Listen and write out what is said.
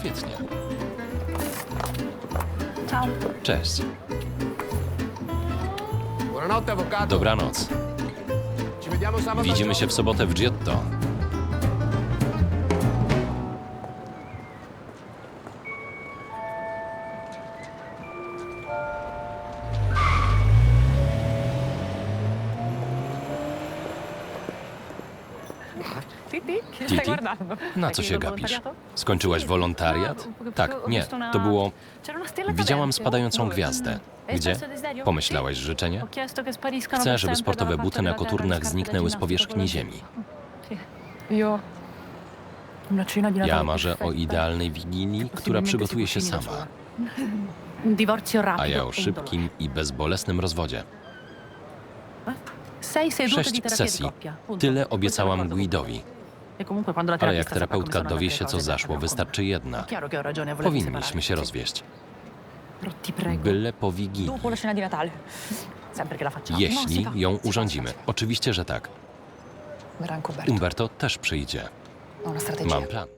Świetnie. Ciao. Cześć. Dobranoc. Widzimy się w sobotę w Giotto. Titi, che Titi? Na co się gapisz? Skończyłaś wolontariat? Tak, nie. To było... Widziałam spadającą Dove? gwiazdę. Hai Gdzie? Pomyślałaś życzenie? Chcę, żeby sportowe buty na koturnach zniknęły z powierzchni ziemi. Natale Ja marzę o idealnej wigilii, która przygotuje się sama, a ja o szybkim i bezbolesnym rozwodzie. Sześć sesji. Tyle obiecałam Guidowi. Ale jak terapeutka dowie się, co zaszło, wystarczy jedna. Powinniśmy się rozwieść. Byle po wigilii. No, Jeśli fa. ją urządzimy. Oczywiście, że tak. Umberto. Też przyjdzie. Strategia. Mam plan.